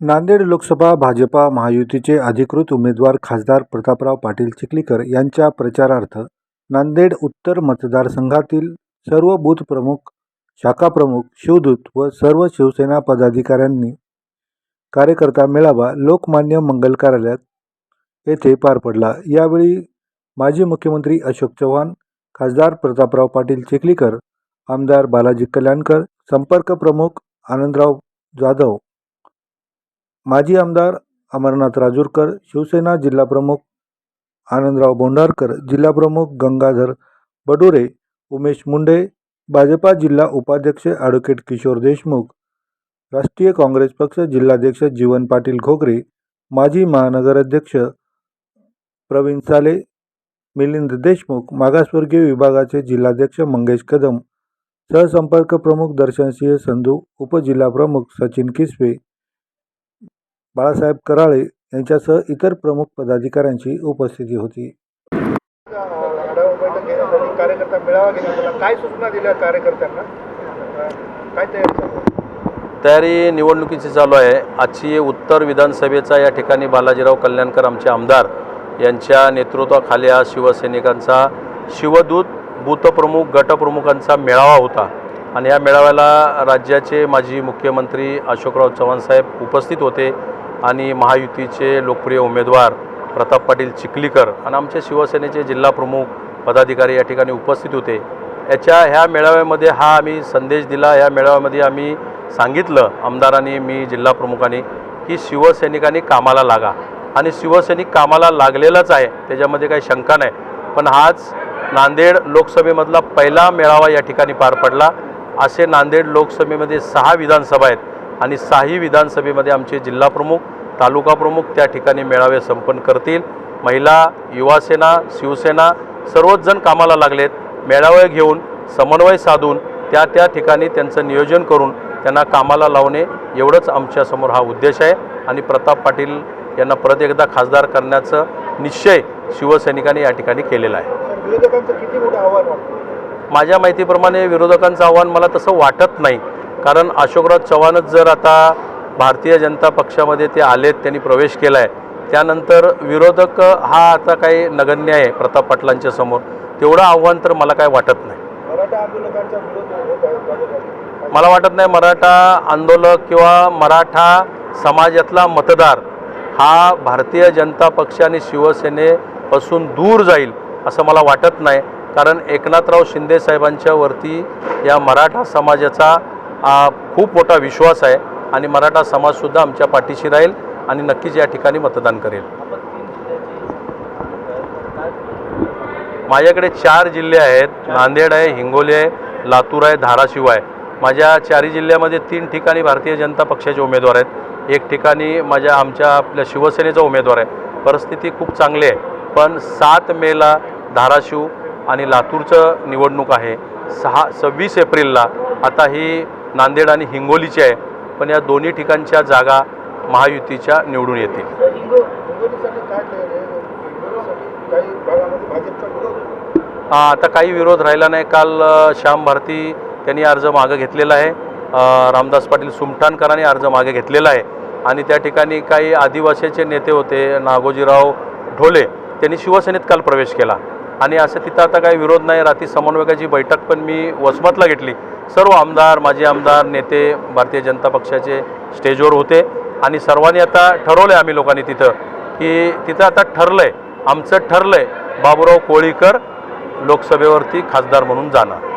नांदेड लोकसभा भाजपा महायुतीचे अधिकृत उमेदवार खासदार प्रतापराव पाटील चिखलीकर यांच्या प्रचारार्थ नांदेड उत्तर मतदारसंघातील सर्व बूथ प्रमुख शाखा प्रमुख शिवदूत व सर्व शिवसेना पदाधिकाऱ्यांनी कार्यकर्ता मेळावा लोकमान्य मंगल कार्यालयात येथे पार पडला. यावेळी माजी मुख्यमंत्री अशोक चव्हाण खासदार प्रतापराव पाटील चिखलीकर आमदार बालाजी कल्याणकर संपर्क प्रमुख आनंदराव जाधव माजी आमदार अमरनाथ राजूरकर शिवसेना जिल्हाप्रमुख आनंदराव बोंडारकर जिल्हाप्रमुख गंगाधर बडोरे उमेश मुंडे भाजपा जिल्हा उपाध्यक्ष ॲडव्होकेट किशोर देशमुख राष्ट्रीय काँग्रेस पक्ष जिल्हाध्यक्ष जीवन पाटील खोकरे माजी महानगराध्यक्ष प्रवीण साले मिलिंद देशमुख मागासवर्गीय विभागाचे जिल्हाध्यक्ष मंगेश कदम सहसंपर्क प्रमुख दर्शनसिंह संधू उपजिल्हाप्रमुख सचिन किसवे बाळासाहेब कराळे यांच्यासह इतर प्रमुख पदाधिकाऱ्यांची उपस्थिती होती. आढावा बैठक घेण्यासाठी कार्यकर्ता मेळावा घेण्यात आला काय सूचना दिल्या कार्यकर्त्यांना? अं, काय तयारी चालू आहे? तयारी निवडणुकीची चालू आहे. आजची उत्तर विधानसभेचा या ठिकाणी बालाजीराव कल्याणकर आमचे आमदार यांच्या नेतृत्वाखाली आज शिवसैनिकांचा शिवदूत बूथप्रमुख गटप्रमुखांचा मेळावा होता. आणि या मेळाव्याला राज्याचे माजी मुख्यमंत्री अशोकराव चव्हाण साहेब उपस्थित होते. आणि महायुतीचे लोकप्रिय उमेदवार प्रताप पाटील चिखलीकर आणि आमचे शिवसेनेचे जिल्हा प्रमुख पदाधिकारी या ठिकाणी उपस्थित होते. याच्या ह्या मेळाव्यामध्ये हा आम्ही संदेश दिला. या मेळाव्यामध्ये आम्ही सांगितलं आमदारांनी मी जिल्हा प्रमुखांनी की शिवसैनिकांनी कामाला लागा. आणि शिवसैनिक कामाला लागलेलाच आहे त्याच्यामध्ये काही शंका नाही. पण हाच नांदेड लोकसभेमधला पहिला मेळावा या ठिकाणी पार पडला. असे नांदेड लोकसभेमध्ये सहा विधानसभा आहेत. आणि सहाही विधानसभेमध्ये आमचे जिल्हाप्रमुख तालुका प्रमुख त्या ठिकाणी मेळावे संपन्न करतील. महिला युवासेना शिवसेना सर्वच जण कामाला लागलेत. मेळावे घेऊन समन्वय साधून त्या त्या ठिकाणी त्यांचं नियोजन करून त्यांना कामाला लावणे एवढंच आमच्यासमोर हा उद्देश आहे. आणि प्रताप पाटील यांना परत एकदा खासदार करण्याचं निश्चय शिवसैनिकांनी या ठिकाणी केलेला आहे. तर विरोधकांचं किती मोठं आव्हान वाटतं? माझ्या माहितीप्रमाणे विरोधकांचं आव्हान मला तसं वाटत नाही. कारण अशोकराव चव्हाणच जर आता भारतीय जनता पक्षामध्ये ते आलेत त्यांनी प्रवेश केला आहे त्यानंतर विरोधक हा आता काही नगण्य आहे प्रताप पाटलांच्या समोर. तेवढं आव्हान तर मला काय वाटत नाही. मला वाटत नाही मराठा आंदोलक किंवा मराठा समाजातला मतदार हा भारतीय जनता पक्ष आणि शिवसेनेपासून दूर जाईल असं मला वाटत नाही. कारण एकनाथराव शिंदे साहेबांच्या वरती या मराठा समाजाचा हा खूप मोठा विश्वास आहे आणि मराठा समाजसुद्धा आमच्या पाठीशी राहील आणि नक्कीच या ठिकाणी मतदान करेल. माझ्याकडे चार जिल्हे आहेत. नांदेड आहे हिंगोली आहे लातूर आहे धाराशिव आहे. माझ्या चारही जिल्ह्यामध्ये तीन ठिकाणी भारतीय जनता पक्षाचे उमेदवार आहेत. एक ठिकाणी माझ्या आमच्या आपल्या शिवसेनेचा उमेदवार आहे. परिस्थिती खूप चांगली आहे. पण सात मेला धाराशिव आणि लातूरचं निवडणूक आहे. सहा सव्वीस एप्रिलला आता ही नांदेड आणि हिंगोलीची आहे. पण या दोन्ही ठिकाणच्या जागा महायुतीच्या निवडून येतील. हा, आता काही विरोध राहिला नाही. काल श्याम भारती त्यांनी अर्ज मागं घेतलेला आहे. रामदास पाटील सुमठाणकरांनी अर्ज मागे घेतलेला आहे. आणि त्या ठिकाणी काही आदिवासीचे नेते होते नागोजीराव ढोले त्यांनी शिवसेनेत काल प्रवेश केला. आणि असं तिथं आता काही विरोध नाही रात्री समन्वयकाची बैठक पण मी वसमतला घेतली. सर्व आमदार माजी आमदार नेते भारतीय जनता पक्षाचे स्टेजवर होते आणि सर्वांनी आता ठरवलं आहे आम्ही लोकांनी तिथं की तिथं आता ठरलं आहे आमचं ठरलं आहे बाबुराव कोळीकर लोकसभेवरती खासदार म्हणून जाणार.